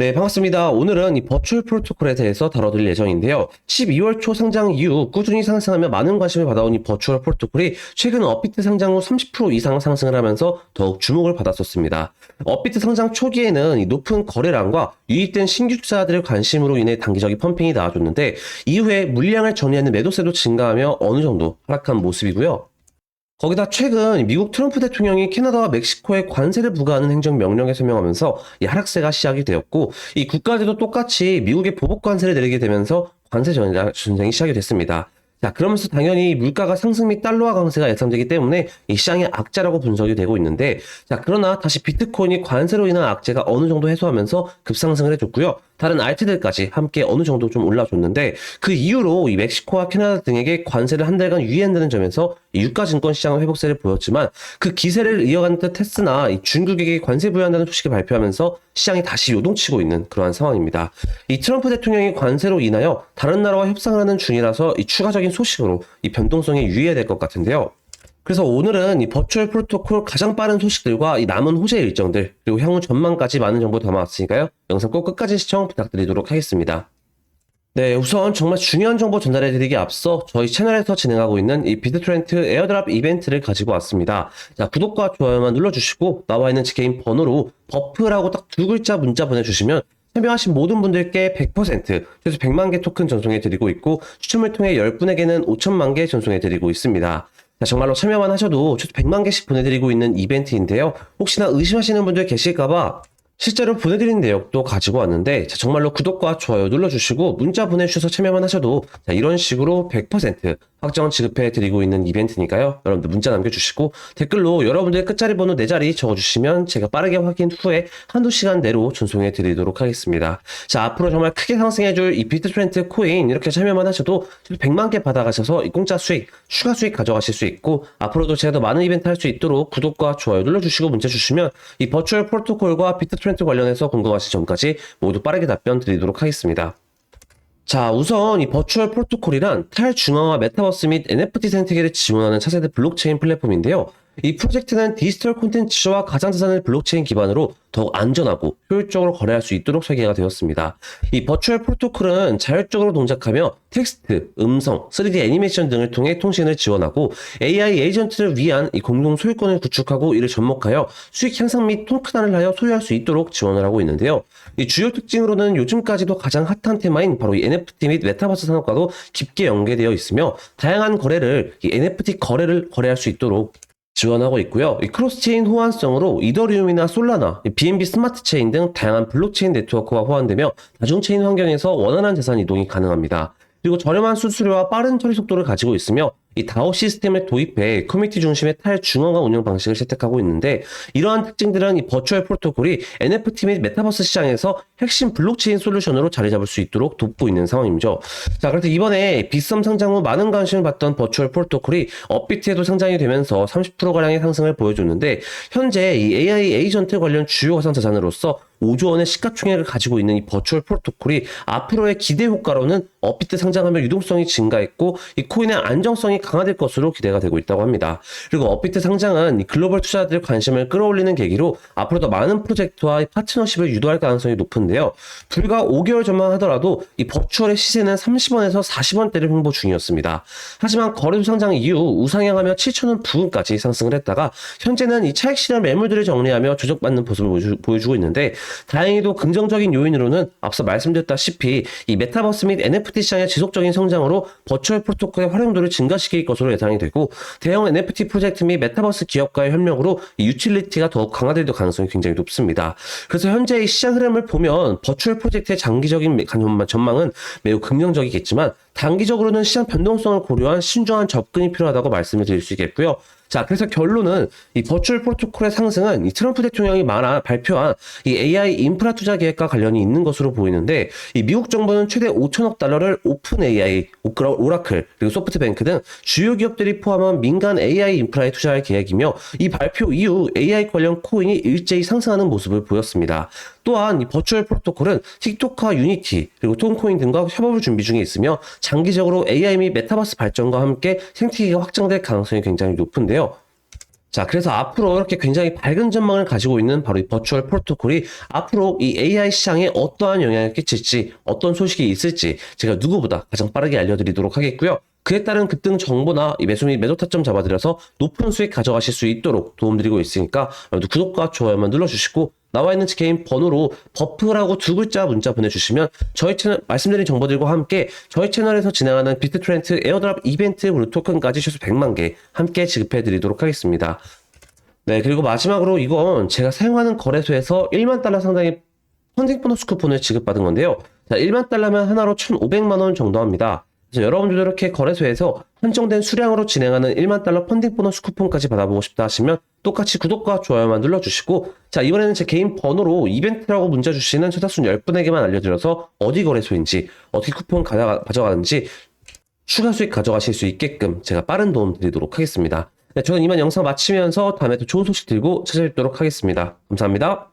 네, 반갑습니다. 오늘은 이 버추얼 프로토콜에 대해서 다뤄드릴 예정인데요. 12월 초 상장 이후 꾸준히 상승하며 많은 관심을 받아온 이 버추얼 프로토콜이 최근 업비트 상장 후 30% 이상 상승을 하면서 더욱 주목을 받았었습니다. 업비트 상장 초기에는 이 높은 거래량과 유입된 신규 투자자들의 관심으로 인해 단기적인 펌핑이 나와줬는데 이후에 물량을 정리하는 매도세도 증가하며 어느 정도 하락한 모습이고요. 거기다 최근 미국 트럼프 대통령이 캐나다와 멕시코에 관세를 부과하는 행정 명령에 서명하면서 이 하락세가 시작이 되었고 이 국가들도 똑같이 미국에 보복 관세를 내리게 되면서 관세 전쟁- 전쟁이 시작이 됐습니다. 자, 그러면서 당연히 물가가 상승 및 달러화 강세가 예상되기 때문에 이 시장의 악재라고 분석이 되고 있는데, 자, 그러나 다시 비트코인이 관세로 인한 악재가 어느 정도 해소하면서 급상승을 해줬고요. 다른 알트들까지 함께 어느 정도 좀 올라줬는데, 그 이후로 이 멕시코와 캐나다 등에게 관세를 한 달간 유예한다는 점에서 이 유가 증권 시장은 회복세를 보였지만, 그 기세를 이어가는 듯이 중국에게 관세 부여한다는 소식을 발표하면서 시장이 다시 요동치고 있는 그러한 상황입니다. 이 트럼프 대통령이 관세로 인하여 다른 나라와 협상을 하는 중이라서 이 추가적인 소식으로 이 변동성이 유의해야 될 것 같은데요. 그래서 오늘은 이 버추얼 프로토콜 가장 빠른 소식들과 이 남은 호재 일정들 그리고 향후 전망까지 많은 정보 담아왔으니까요. 영상 꼭 끝까지 시청 부탁드리도록 하겠습니다. 네, 우선 정말 중요한 정보 전달해드리기 앞서 저희 채널에서 진행하고 있는 이 비트트렌트 에어드랍 이벤트를 가지고 왔습니다. 자, 구독과 좋아요만 눌러주시고 나와 있는 제 개인 번호로 버프라고 딱 두 글자 문자 보내주시면 참여하신 모든 분들께 100% 최소 100만 개 토큰 전송해 드리고 있고 추첨을 통해 10분에게는 5천만 개 전송해 드리고 있습니다. 자, 정말로 참여만 하셔도 최소 100만 개씩 보내드리고 있는 이벤트인데요. 혹시나 의심하시는 분들 계실까봐 실제로 보내드린 내역도 가지고 왔는데 자, 정말로 구독과 좋아요 눌러주시고 문자 보내주셔서 참여만 하셔도 자, 이런 식으로 100% 확정 지급해 드리고 있는 이벤트니까요. 여러분들 문자 남겨주시고 댓글로 여러분들 끝자리 번호 4자리 적어주시면 제가 빠르게 확인 후에 한두 시간 내로 전송해 드리도록 하겠습니다. 자 앞으로 정말 크게 상승해줄 이 비트트렌트 코인 이렇게 참여만 하셔도 100만 개 받아가셔서 이 공짜 수익, 추가 수익 가져가실 수 있고 앞으로도 제가 더 많은 이벤트 할 수 있도록 구독과 좋아요 눌러주시고 문자 주시면 이 버추얼 프로토콜과 비트트렌트 관련해서 궁금하신 점까지 모두 빠르게 답변 드리도록 하겠습니다. 자, 우선 이 버추얼 프로토콜이란 탈중앙화 메타버스 및 NFT 생태계를 지원하는 차세대 블록체인 플랫폼인데요. 이 프로젝트는 디지털 콘텐츠와 가상자산을 블록체인 기반으로 더욱 안전하고 효율적으로 거래할 수 있도록 설계가 되었습니다. 이 버추얼 프로토콜은 자율적으로 동작하며 텍스트, 음성, 3D 애니메이션 등을 통해 통신을 지원하고 AI 에이전트를 위한 이 공동 소유권을 구축하고 이를 접목하여 수익 향상 및 토큰화를 하여 소유할 수 있도록 지원을 하고 있는데요. 이 주요 특징으로는 요즘까지도 가장 핫한 테마인 바로 이 NFT 및 메타버스 산업과도 깊게 연계되어 있으며 다양한 거래를 이 NFT 거래를 거래할 수 있도록 지원하고 있고요. 이 크로스체인 호환성으로 이더리움이나 솔라나, 이 BNB 스마트 체인 등 다양한 블록체인 네트워크와 호환되며 다중체인 환경에서 원활한 자산 이동이 가능합니다. 그리고 저렴한 수수료와 빠른 처리 속도를 가지고 있으며 이 다오 시스템을 도입해 커뮤니티 중심의 탈중앙화 운영 방식을 채택하고 있는데 이러한 특징들은 이 버추얼 프로토콜이 NFT 및 메타버스 시장에서 핵심 블록체인 솔루션으로 자리 잡을 수 있도록 돕고 있는 상황이죠. 자, 그래서 이번에 빗썸 상장 후 많은 관심을 받던 버추얼 프로토콜이 업비트에도 상장이 되면서 30%가량의 상승을 보여줬는데 현재 이 AI 에이전트 관련 주요 가상 자산으로서 5조 원의 시가총액을 가지고 있는 이 버추얼 프로토콜이 앞으로의 기대 효과로는 업비트 상장하면 유동성이 증가했고 이 코인의 안정성이 강화될 것으로 기대가 되고 있다고 합니다. 그리고 업비트 상장은 이 글로벌 투자자들의 관심을 끌어올리는 계기로 앞으로 더 많은 프로젝트와 이 파트너십을 유도할 가능성이 높은데요. 불과 5개월 전만 하더라도 이 버추얼의 시세는 30원에서 40원대를 홍보 중이었습니다. 하지만 거래소 상장 이후 우상향하며 7천원 부근까지 상승을 했다가 현재는 이 차익 실현 매물들을 정리하며 조정받는 모습을 보여주, 보여주고 있는데 다행히도 긍정적인 요인으로는 앞서 말씀드렸다시피 이 메타버스 및 NFT 시장의 지속적인 성장으로 버추얼 프로토콜의 활용도를 증가시킬 것으로 예상이 되고 대형 NFT 프로젝트 및 메타버스 기업과의 협력으로 이 유틸리티가 더욱 강화될 가능성이 굉장히 높습니다. 그래서 현재 이 시장 흐름을 보면 버추얼 프로젝트의 장기적인 전망은 매우 긍정적이겠지만 단기적으로는 시장 변동성을 고려한 신중한 접근이 필요하다고 말씀을 드릴 수 있겠고요. 자, 그래서 결론은 이 버추얼 프로토콜의 상승은 이 트럼프 대통령이 말한 발표한 이 AI 인프라 투자 계획과 관련이 있는 것으로 보이는데 이 미국 정부는 최대 5천억 달러를 오픈 AI, 오라클, 그리고 소프트뱅크 등 주요 기업들이 포함한 민간 AI 인프라에 투자할 계획이며 이 발표 이후 AI 관련 코인이 일제히 상승하는 모습을 보였습니다. 또한 이 버추얼 프로토콜은 틱톡과 유니티 그리고 톤코인 등과 협업을 준비 중에 있으며 장기적으로 AI 및 메타버스 발전과 함께 생태계가 확장될 가능성이 굉장히 높은데요. 자, 그래서 앞으로 이렇게 굉장히 밝은 전망을 가지고 있는 바로 이 버추얼 프로토콜이 앞으로 이 AI 시장에 어떠한 영향을 끼칠지, 어떤 소식이 있을지 제가 누구보다 가장 빠르게 알려드리도록 하겠고요. 그에 따른 급등 정보나 이 매수 및 매도 타점 잡아드려서 높은 수익 가져가실 수 있도록 도움드리고 있으니까 구독과 좋아요만 눌러주시고 나와 있는 제 개인 번호로 버프라고 두 글자 문자 보내주시면 저희 채널 말씀드린 정보들과 함께 저희 채널에서 진행하는 비트트렌트 에어드랍 이벤트 블루 토큰까지 최소 100만 개 함께 지급해 드리도록 하겠습니다. 네, 그리고 마지막으로 이건 제가 사용하는 거래소에서 1만 달러 상당의 펀딩 보너스 쿠폰을 지급받은 건데요. 자, 1만 달러면 하나로 1,500만 원 정도 합니다. 그래서 여러분들도 이렇게 거래소에서 한정된 수량으로 진행하는 1만 달러 펀딩 보너스 쿠폰까지 받아보고 싶다 하시면 똑같이 구독과 좋아요만 눌러주시고 자 이번에는 제 개인 번호로 이벤트라고 문자 주시는 초다순 10분에게만 알려드려서 어디 거래소인지 어떻게 쿠폰 가져가, 가져가는지 추가 수익 가져가실 수 있게끔 제가 빠른 도움 드리도록 하겠습니다. 네, 저는 이만 영상 마치면서 다음에 또 좋은 소식 들고 찾아뵙도록 하겠습니다. 감사합니다.